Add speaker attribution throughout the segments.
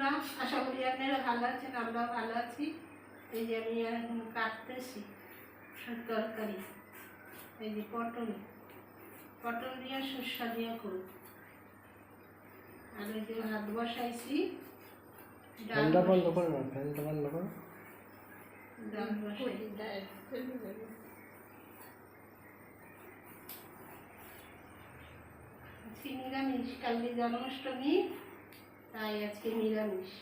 Speaker 1: বন্ধুরা আশা করি আপনারা ভালো আছেন আমরাও ভালো আছি। এই যে আমি এখন কাটতেছি তরকারি এই যে পটল। পটল দিয়ে সর্ষা দিয়ে করব। আর ওই যে ভাত বসাইছি ডাল
Speaker 2: বন্ধ করো না ফ্যানটা বন্ধ করো।
Speaker 1: ডাল বসাইছি আজকে নিরামিষ কালকে জন্মাষ্টমী। তাই আজকে নিরামিষ।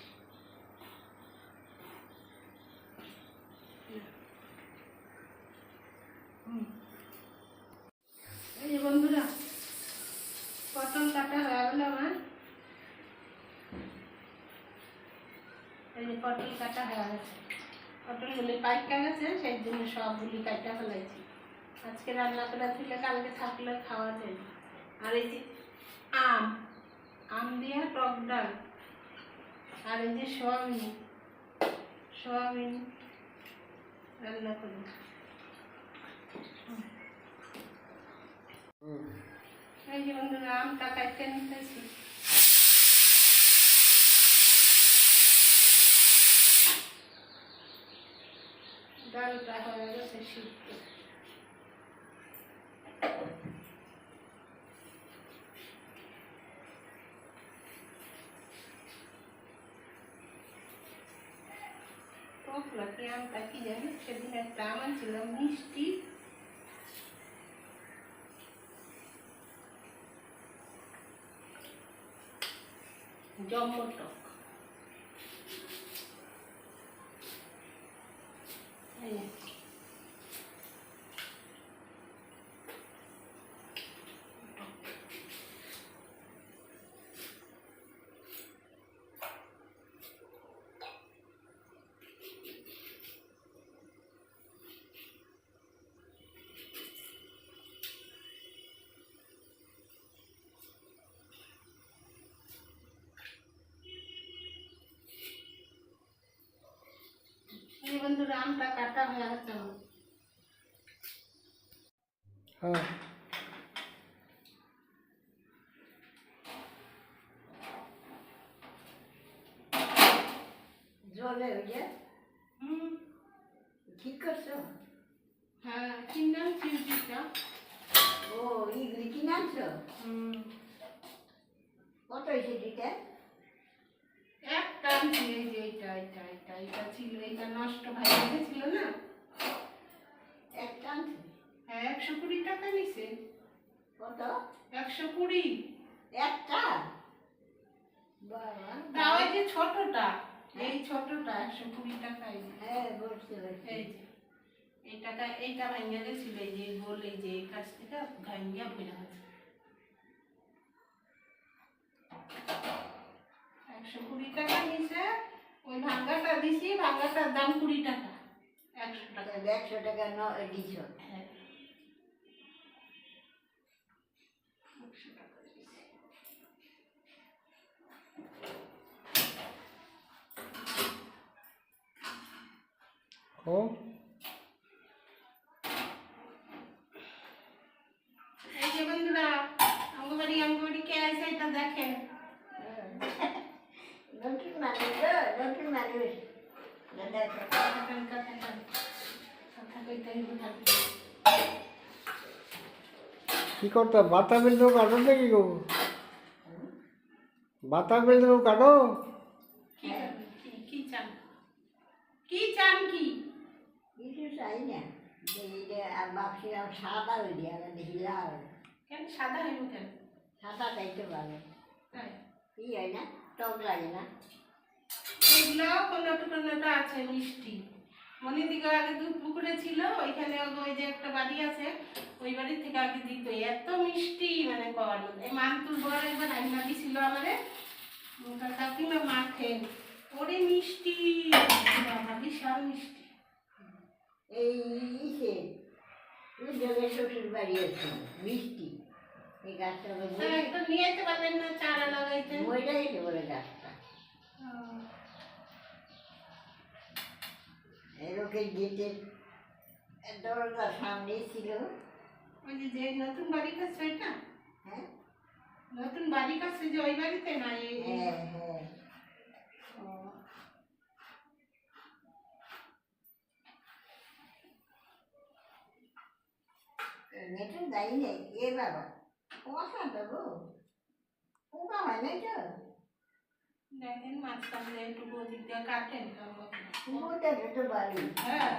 Speaker 1: বন্ধুরা, পটল কাটা হয়ে গেল আমার। এই যে পটল কাটা হয়ে গেছে পটলগুলি পাইকা গেছে, সেই জন্য সবগুলি কাটা ফেলাইছি। আজকে রান্না করে দিলে কালকে থাকলে খাওয়া যায় আর এই যে আম। আম দিয়ে, টক ডাল আর এই যে সোয়াবিন সোয়াবিন রান্না করি। এই যে বন্ধুরা, আমটা কাটতে নিতেছি। ডালটা হয়ে গেছে সিদ্ধ। টক লাগে আমটা কি জানি সেদিন একটা আম আনছিলাম মিষ্টি। জম্ম টক এই যে। এই বন্ধুরা আমটা কাটা হয়ে গেছে আমার।
Speaker 2: হ্যাঁ
Speaker 3: জলে ওই যে
Speaker 1: হুম
Speaker 3: কি করছ
Speaker 1: হ্যাঁ কিনলাম চিউটিটা
Speaker 3: ও ইগুলি কিনে আনছো
Speaker 1: হুম
Speaker 3: কত হয়েছে দুইটা
Speaker 1: একটা আনছি এই যে এইটা এইটা এইটা এইটা ছিল এইটা নষ্ট হয়ে গেছিল না
Speaker 3: একটা আনছো
Speaker 1: হ্যাঁ একশো কুড়ি টাকা নিছে।
Speaker 3: কত?
Speaker 1: একশো কুড়ি।
Speaker 3: একটা? বাবা।
Speaker 1: ওই যে ছোটটা এই ছোটটা একশো কুড়ি টাকাই
Speaker 3: হ্যাঁ
Speaker 1: এই এই টাকা এইটা ভাঙিয়া গেছিল এই যে এই যে এই কাছ থেকে ভাঙিয়া ভরে গেছে। একশো কুড়ি টাকা নিছে ওই ভাঙ্গাটা দিছি ভাঙ্গাটার দাম কুড়ি টাকা। একশো টাকা।
Speaker 3: একশো টাকা ন দিছো
Speaker 1: হ্যাঁ।
Speaker 2: ও।
Speaker 1: এই যে বন্ধুরা অঙ্গবাড়ি অঙ্গবাড়ি কে আছে এটা দেখেন।
Speaker 3: তো
Speaker 1: কথা কইতে হইব থাকবে
Speaker 2: কি করতে বাতা বিল দেবো কাটো নাকি গো। বাতা বিল দেবো কাটো
Speaker 1: কি করবেন? কি কি চান কি চান কি
Speaker 3: কিছু চাই না যে এটা আর ভাবছিলাম সাদা হয়ে দিয়ে দেখি লাল
Speaker 1: কেন সাদা হইব কেন
Speaker 3: সাদা চাইতে পারবে কি হয় না টক লাগে না
Speaker 1: এগুলো আছে মিষ্টি মনে দিকে আগে দুধ পুকুরে ছিল ওইখানে ওই যে একটা বাড়ি আছে ওই বাড়ি থেকে আগে দিত এত মিষ্টি মানে এই মান্তুর বড় একবার রান্না দিছিল আমারে কাকিমা মাখে ওরে মিষ্টি বাবা বিশাল মিষ্টি
Speaker 3: এই ইসে উজ্জ্বলের শ্বশুর বাড়ি আছে মিষ্টি। এই গাছটা
Speaker 1: হ্যাঁ, একটু নিয়ে যেতে পারবেন না চারা লাগাইতে।
Speaker 3: মরে গেছে বলে গাছটা। এরকম গেটের দরজার সামনেই ছিল।
Speaker 1: ওই যে নতুন বাড়ি করছে ওইটা?
Speaker 3: হ্যাঁ?
Speaker 1: নতুন বাড়ি করছে যে ওই বাড়িতে না
Speaker 3: হ্যাঁ হ্যাঁ। নেটে যাই নাই এ বাবা পোকা দেবো পোকা হয় নাই তো
Speaker 1: দেখেন মাঝখান দিয়ে একটু দিয়ে কাটেন
Speaker 3: কুকুরটা যেতে পারি
Speaker 1: হ্যাঁ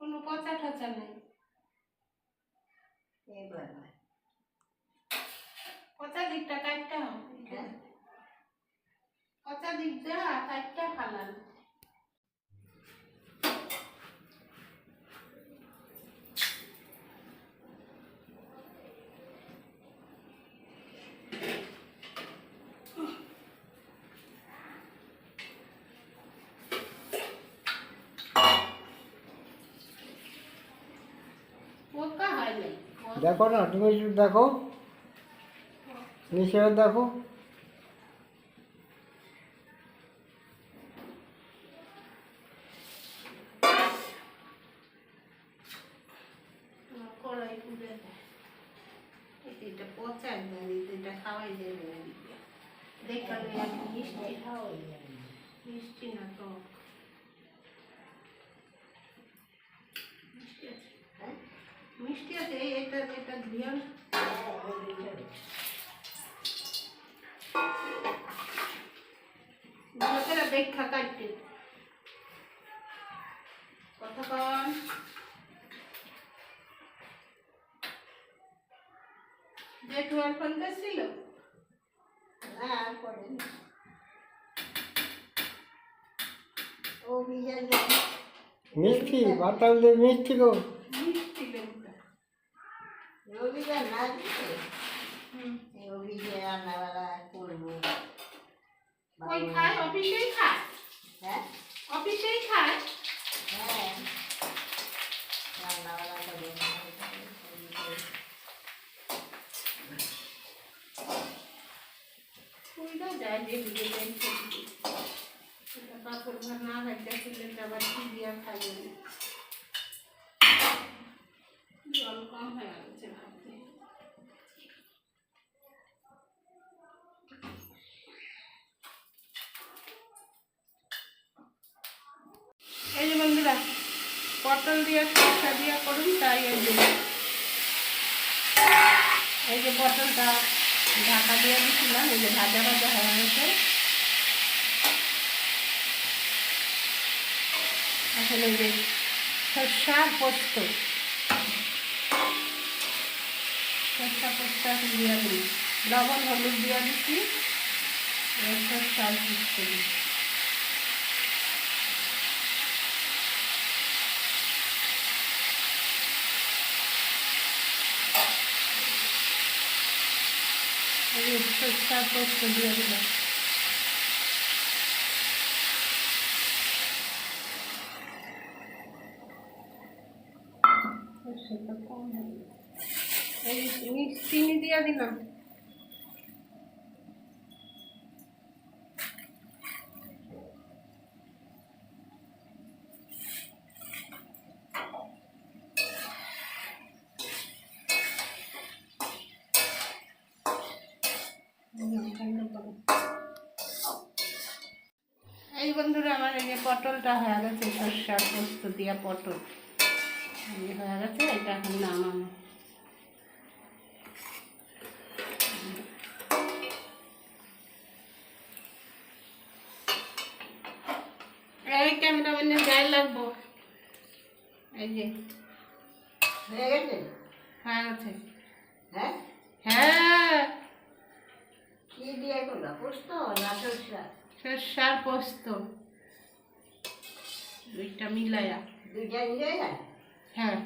Speaker 1: কোনো পচা টচা নেই
Speaker 3: এ বাবা
Speaker 1: পচা দিকটা কাটতে হবে পচা দিকটা কাটতে ফালান পোকা হয় নাই
Speaker 2: দেখো না তুমি একটু দেখো। নিচে দেখো।
Speaker 3: হ্যাঁ, ভিতরে।
Speaker 1: লোকেরা দেখা কাটতে। কতক্ষণ যে টুয়েলভ ফোন করছিল?
Speaker 3: না আর করেনি ও
Speaker 2: মিষ্টি বাতাল মিষ্টি গো।
Speaker 3: রবিবার না দিতে?
Speaker 1: হুম।
Speaker 3: অভিজয় রান্নাবেলা করব।
Speaker 1: ওই খায় অফিসেই খায়
Speaker 3: হ্যাঁ?
Speaker 1: অফিসেই খায়
Speaker 3: হ্যাঁ। রান্নাবেলা করে
Speaker 1: ওইটা যায় যে দিকে যাই কাপড় ঘর না রাখতে খুললে আবার কি দিয়া জল কম হয়ে গেছে ভাবতে এই যে বন্ধুরা পটল দিয়ে সরষা দিয়ে করুন, তাই এই যে এই যে পটলটা ঢাকা দিয়ে দিয়েছিলাম, এই যে ভাজা ভাজা হয়ে গেছে। এই যে সর্ষা পোস্ত। সর্ষা পোস্ত এখন দিয়ে দিই। লবণ, হলুদ দিয়ে দিচ্ছি। সর্ষা পোস্ত দিই এই যে সর্ষা পোস্ত দিয়ে দিলাম সর্ষেটা কম হয়ে গেছে। এই যে মিক্স চিনি দিয়ে বন্ধুরা, আমার এই যে পটলটা হয়ে গেছে সর্ষা পোস্ত পটল। এই হয়ে গেছে, এটা এখন নামানো এই ক্যামেরাম্যানের গায়ে লাগবো এই যে
Speaker 3: হয়ে গেছে
Speaker 1: হয়ে গেছে
Speaker 3: হ্যাঁ
Speaker 1: হ্যাঁ
Speaker 3: কি দিয়ে করল পোস্ত না সরষা
Speaker 1: সর্ষার পোস্ত দুইটা মিলায়া
Speaker 3: দুইটা মিলে
Speaker 1: হ্যাঁ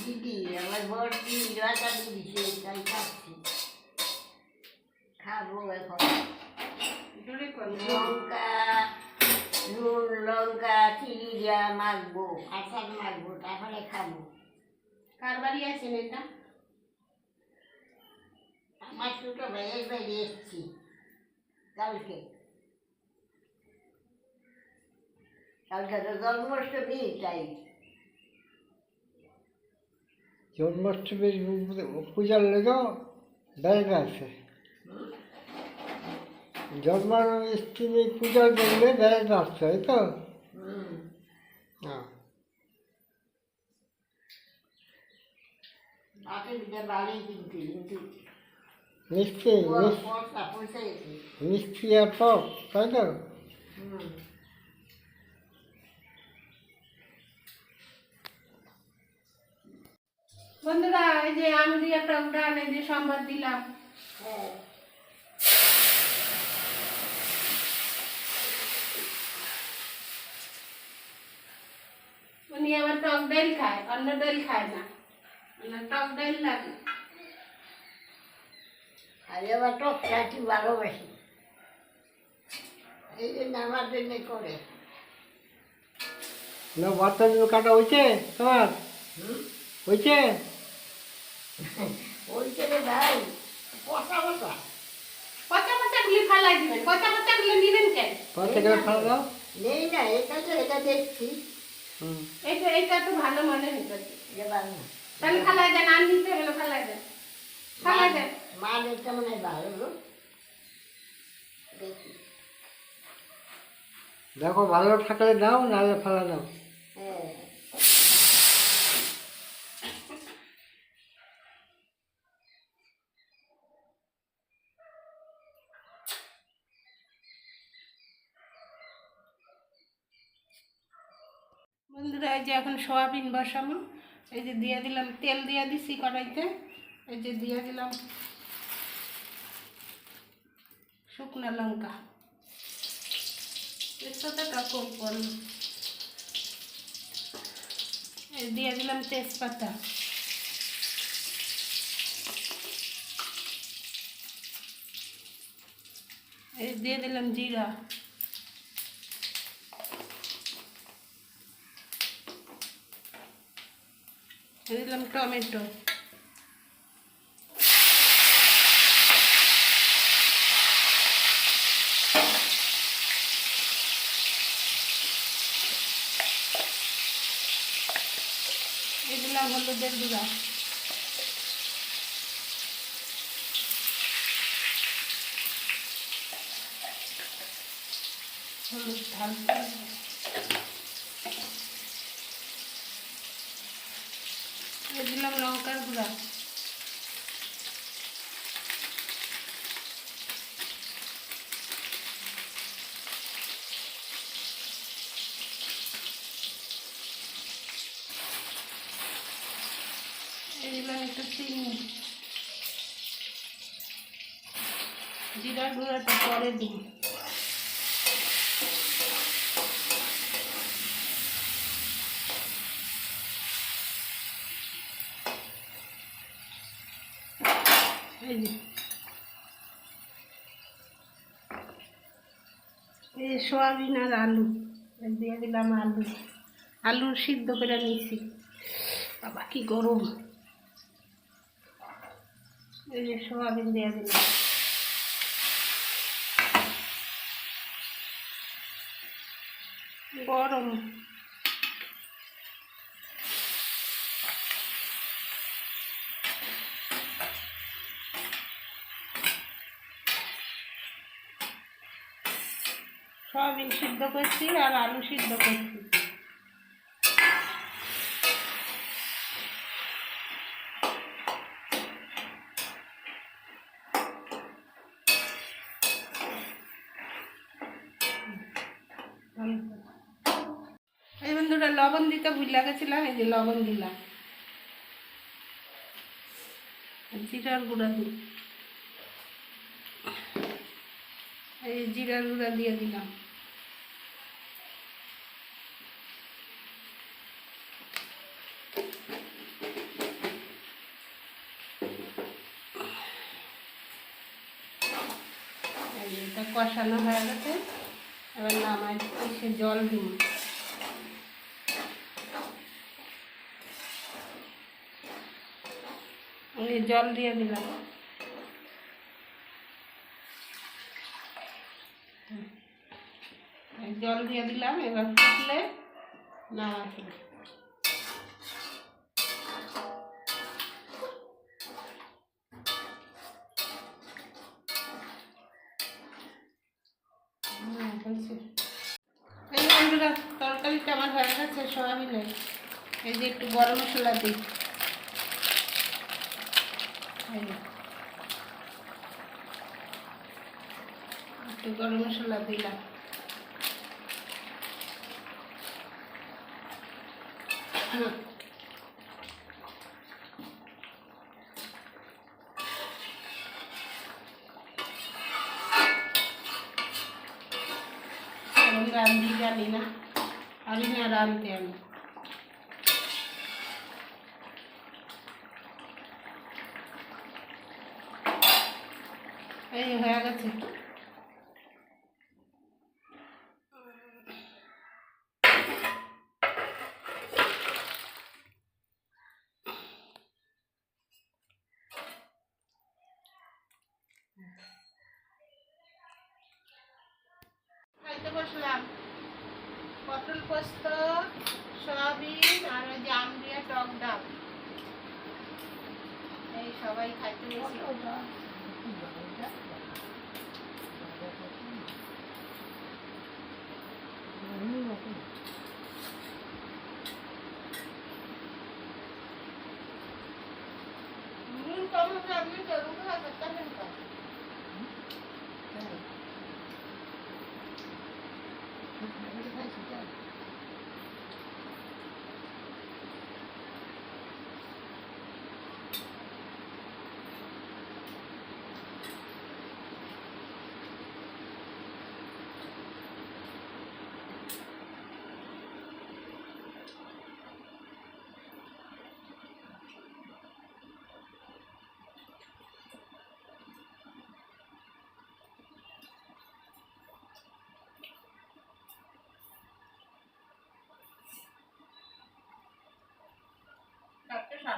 Speaker 3: দিদি আমার বড় দিদি রাজা দিদি
Speaker 1: এটা
Speaker 3: আমার ছোটো ভাইয়ের বাড়ি এসছি কালকে। কালকে তো জন্মাষ্টমী তাই।
Speaker 2: জন্মাষ্টমীর পূজার লেগেও বেড়াতে আছে। জন্মাষ্টমী পূজার জন্য বেড়াতে আসছে তো
Speaker 3: হুম
Speaker 2: হ্যাঁ
Speaker 3: বাকি দিকে বাড়ি কিনতে কিন্তু
Speaker 2: মিষ্টি মিস-
Speaker 3: পয়সা পয়সা গেছে
Speaker 2: মিষ্টি আর টক তাই তো
Speaker 3: হুম
Speaker 1: বন্ধুরা এই যে আম দিয়ে টক ডাল এই যে সম্বাদ দিলাম
Speaker 3: হ্যাঁ
Speaker 1: উনি আবার টক ডাল খায় অন্য ডাল খায় না ওনার টক ডাল লাগে।
Speaker 3: ভালোবাসি। এই জন্য আমার জন্য করে।
Speaker 2: না বাচ্চার কাটা হয়েছে? তোমার হয়েছে?
Speaker 3: ভাই। পচা
Speaker 1: ফালাই দিবেন নিবেন কেন
Speaker 2: পয়সা করে দাও।
Speaker 3: নেই না এটা তো এটা দেখছি।
Speaker 2: হুম।
Speaker 1: এইটা এইটা তো ভালো মনে
Speaker 3: না
Speaker 1: তাহলে ফালাই দেন আর নিতে হলে ফালাই দেন। ফালাই দেন।
Speaker 3: মা দেখতে মনে হয় ভালো। দেখো।
Speaker 2: ভালো থাকলে দাও নাহলে ফেলা দাও
Speaker 3: হ্যাঁ।
Speaker 1: বন্ধুরা এই যে এখন সোয়াবিন বসাবো। এই যে দিয়ে দিলাম, তেল দিয়ে দিছি কড়াইতে। এই যে দিয়ে দিলাম শুকনো লঙ্কা। তেজপাতাটা কম করল এই দিয়ে দিলাম তেজপাতা। এই দিয়ে দিলাম জিরা। দিলাম টমেটো। দিলাম হলুদের গুঁড়া। হলুদ ঢালতে হবে। দিয়ে দিলাম লঙ্কার গুঁড়া জিরার গুঁড়াটা পরে দিই। এই সোয়াবিন আর আলু। দিয়ে দিলাম আলু। আলু সিদ্ধ করে নিয়েছি। বাবা, কি গরম। এই যে সোয়াবিন দিয়ে দিলাম। গরম সয়াবিন সিদ্ধ করছি আর আলু সিদ্ধ করছি। এই বন্ধুরা, লবণ দিতে ভুল গেছিলাম, এই যে লবণ দিলাম। জিরার গুঁড়া দিই। এই জিরার গুঁড়া দিয়ে দিলাম এই যে কষানো হয়ে গেছে। এবার নামাই সে জল এই জল দিয়ে দিলাম। জল দিয়ে দিলাম, এবার ফুটলে নামাই তরকারিটা আমার হয়ে গেছে সয়াবিনের এই যে একটু গরম মশলা দিই। একটু গরম মশলা দিলাম। রান্ধি জানি না। পারি না রাঁধতে আমি। এই হয়ে গেছে খাইতে বসলাম পটল পোস্ত সয়াবিন আর ওই যে আম দিয়ে টক ডাল এই সবাই খাইতে বসি নুন কম হলে আপনি চলুন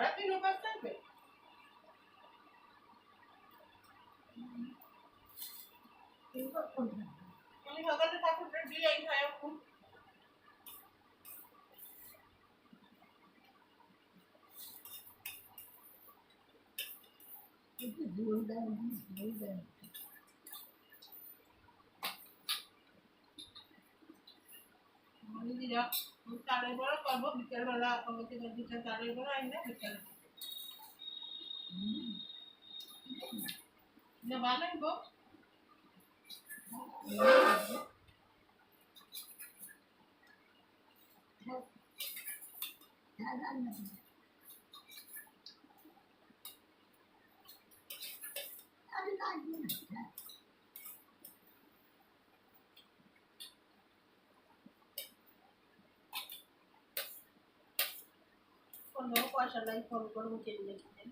Speaker 1: সারাদিন উপাস থাকবে। আমি সকালে ঠাকুরটা দিয়ে খাই এখন দিদিরা চালের বড়া করব বিকেলবেলা আমাকে দুটা চালের বড়া আইনা বিকেল না বানাইবো কোনো পয়সা নাই ফোন করব কিনলে কিনে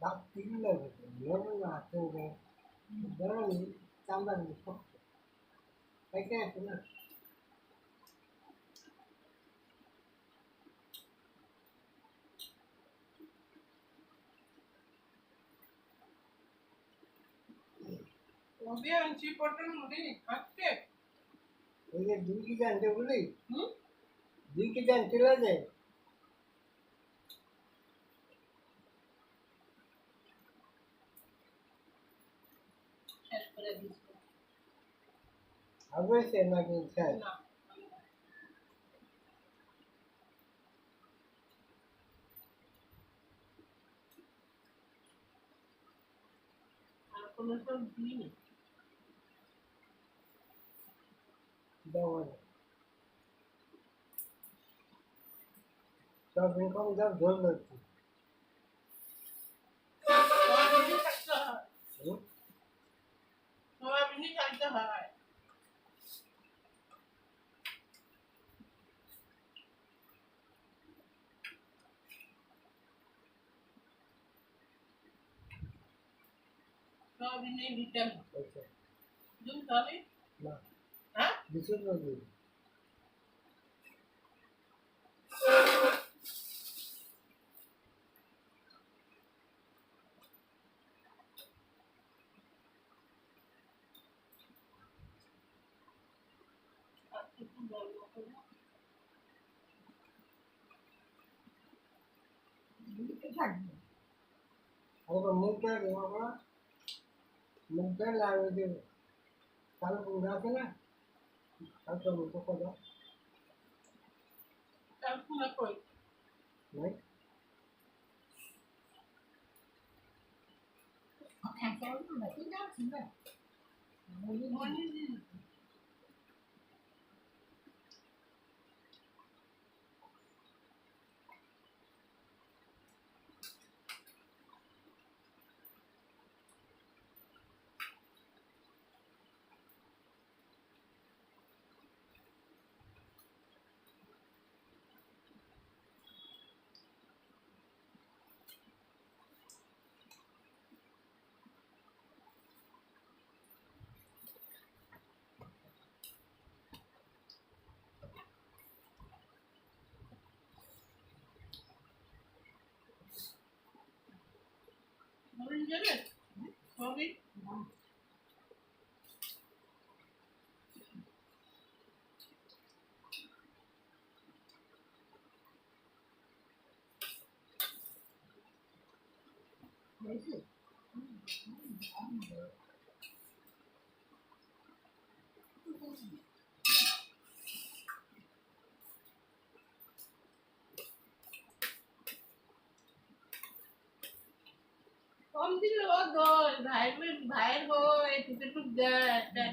Speaker 2: ভাত তিনলে লবণ হাতে গরম চামড়া শক্ত খাইতে আছে না
Speaker 1: কবে আনছি পটল মুড়ি আজকে
Speaker 2: ওই যে দুই কেজি আনতে বলি
Speaker 1: হুম
Speaker 2: দুই কেজি আনতে যায়
Speaker 1: শেষ করে দিচ্ছি
Speaker 2: হবে সে নাকি স্যার
Speaker 1: না আর কোনো সব দিইনি
Speaker 2: দেওয়া সব রকম যা düşünmedim. ఒక
Speaker 1: ముంకాడు బాబా ముంకాడు
Speaker 2: లాగేది
Speaker 1: తలకు రాకలే হয় সয়াবিনে ভিটামিন
Speaker 2: আচ্ছা
Speaker 1: দুধ হবে
Speaker 2: না
Speaker 1: হ্যাঁ
Speaker 2: বিশুদ্ধ দুধ
Speaker 3: থাকবে
Speaker 2: আবার মুখটা বাবা মুখটা লাগিয়ে দেবে তাহলে পুরো আছে না আর তো মুখ কথা
Speaker 1: তার ফুলে কই
Speaker 2: নাই
Speaker 3: খাঁচা নাকি যাচ্ছি না
Speaker 1: মনে দিন মনে যাবে হবে
Speaker 3: হয়েছে
Speaker 1: কম দিলে ও দোষ ভাইয়ের ভাইয়ের বউ এই টুকে টুক দেয় পেট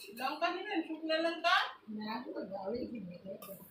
Speaker 1: অন্ধকার করে রাখছে এটা মনে অন্ধকার করে রাখছে লঙ্কা